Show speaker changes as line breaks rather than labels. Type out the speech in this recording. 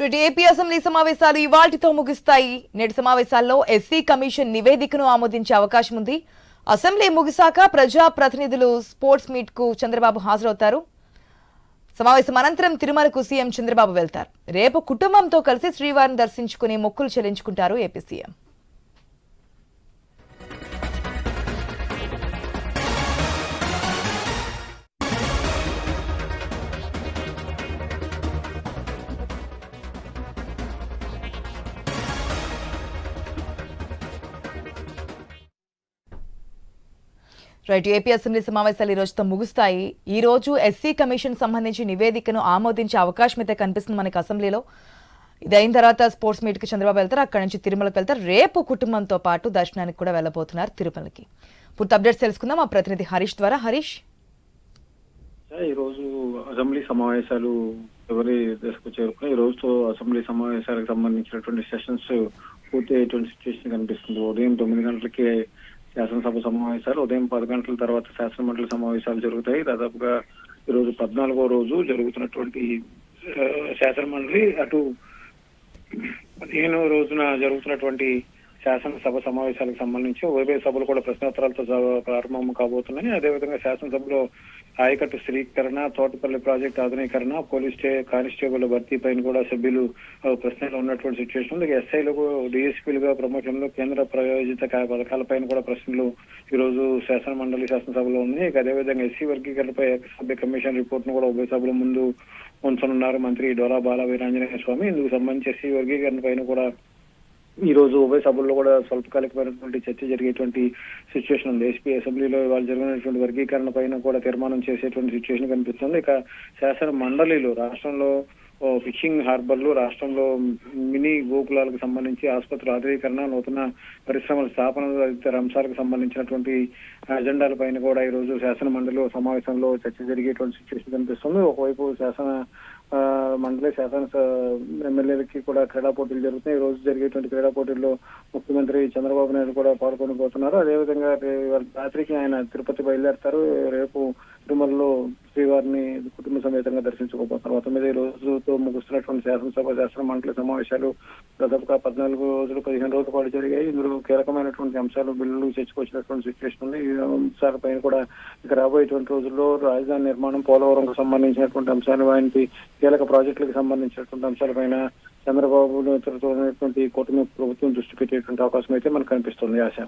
Reddy AP assembly సమావేశాలు ఇవాల్టితో ముగుస్తాయి. నేటి సమావేశాల్లో ఎస్సీ కమిషన్ నివేదికను ఆమోదించే అవకాశం ఉంది. అసెంబ్లీ ముగిశాక ప్రజా ప్రతినిధులు స్పోర్ట్స్ మీట్కు చంద్రబాబు హాజరవుతారు. సమావేశం అనంతరం తిరుమలకు సీఎం చంద్రబాబు వెళ్తారు. రేపు కుటుంబంతో కలిసి శ్రీవారిని దర్శించుకుని మొక్కులు చెల్లించుకుంటారు AP CM. Right AP assembly సమావేశాలు ఈ రోజుతో ముగుస్తాయి. ఈ రోజు ఎస్సీ కమిషన్ సంబంధించి నివేదికను ఆమోదించే అవకాశం అయితే కనిపిస్తుంది మనకి అసెంబ్లీలో. ఇది అయిన తర్వాత స్పోర్ట్స్ మీట్కి చంద్రబాబు వెళ్తారు అక్కడ నుంచి తిరుమలకు వెళ్తారు. రేపు కుటుంబంతో పాటు దర్శనానికి కూడా వెళ్ళబోతున్నారు తిరుమలకి. పూర్తి అప్డేట్స్ తెలుసుకుందాం. మా ప్రతినిధి హరీష్ ద్వారా. హరీష్?
ఈ రోజు అసెంబ్లీ సమావేశాలు ఎవరి దశకు చేరుకున్నాయి? ఈ రోజుతో అసెంబ్లీ సమావేశాలకు సంబంధించినటువంటి సెషన్స్ పూర్తి అయ్యేటువంటి సిచ్యువేషన్ కనిపిస్తుంది. ఉదయం తొమ్మిది గంటలకి శాసనసభ సమావేశాలు ఉదయం పది గంటల తర్వాత శాసనమండలి సమావేశాలు జరుగుతాయి. దాదాపుగా ఈ రోజు పద్నాలుగో రోజు జరుగుతున్నటువంటి శాసనమండలి అటు పదిహేను రోజున జరుగుతున్నటువంటి శాసనసభ సమావేశాలకు సంబంధించి ఉభయ సభలు కూడా ప్రశ్నోత్తరాలతో ప్రారంభం కాబోతున్నాయి. అదేవిధంగా శాసనసభలో ఆయకట్టు స్థిరీకరణ తోటపల్లి ప్రాజెక్టు ఆధునీకరణ పోలీస్ స్టే కానిస్టేబుల్ భర్తీ పైన కూడా సభ్యులు ప్రశ్నలు ఉన్నటువంటి సిచ్యువేషన్ ఎస్ఐలకు డిఎస్పీలుగా ప్రమోషన్లు కేంద్ర ప్రయోజిత పథకాలపైన కూడా ప్రశ్నలు ఈ రోజు శాసన మండలి శాసనసభలో ఉంది ఇక అదేవిధంగా ఎస్సీ వర్గీకరణపై సభ్య కమిషన్ రిపోర్ట్ను కూడా ఉభయ సభల ముందు ఉంచనున్నారు మంత్రి డోలా బాల వీరాంజనేయ స్వామి. ఇందుకు సంబంధించి ఎస్సీ వర్గీకరణ పైన కూడా ఈ రోజు ఉభయ సభల్లో కూడా స్వల్పకాలికమైనటువంటి చర్చ జరిగేటువంటి సిచ్యువేషన్ ఉంది. ఎస్పీ అసెంబ్లీలో ఇవాళ జరిగినటువంటి వర్గీకరణ పైన కూడా తీర్మానం చేసేటువంటి సిచ్యువేషన్ కనిపిస్తుంది. ఇక శాసన మండలిలో రాష్ట్రంలో ఫిషింగ్ హార్బర్లు రాష్ట్రంలో మినీ గోకులాలకు సంబంధించి ఆసుపత్రుల ఆధునీకరణ నూతన పరిశ్రమల స్థాపన తదితర అంశాలకు సంబంధించినటువంటి అజెండాల పైన కూడా ఈ రోజు శాసన మండలి సమావేశంలో చర్చ జరిగేటువంటి సిచ్యువేషన్ కనిపిస్తుంది. ఒకవైపు శాసన మండలి శాసన ఎమ్మెల్యేలకి కూడా క్రీడా పోటీలు జరుగుతున్నాయి. ఈ రోజు జరిగేటువంటి క్రీడా పోటీల్లో ముఖ్యమంత్రి చంద్రబాబు నాయుడు కూడా పాల్గొనబోతున్నారు. అదేవిధంగా రాత్రికి ఆయన తిరుపతి బయలుదేరతారు. రేపు తిరుమలలో శ్రీవారిని కుటుంబ సమేతంగా దర్శించుకోబోతున్నారు. మొత్తం మీద ఈ రోజుతో ముగుస్తున్నటువంటి శాసనసభ శాసన మండలి సమావేశాలు దాదాపుగా పద్నాలుగు రోజులు పదిహేను రోజుల పాటు జరిగాయి. ఇందులో కీలకమైనటువంటి అంశాలు బిల్లులు చర్చకొచ్చినటువంటి సిచ్యువేషన్ ఉంది. ఈ అంశాలపైన కూడా ఇక రాబోయేటువంటి రోజుల్లో రాజధాని నిర్మాణం పోలవరంకు సంబంధించినటువంటి అంశాలు ఆయనకి కీలక ప్రాజెక్టులకు సంబంధించినటువంటి అంశాలపైన చంద్రబాబు నేతృత్వంలో కూటమి ప్రభుత్వం దృష్టి పెట్టేటువంటి అవకాశం అయితే మనకు కనిపిస్తుంది ఆశ.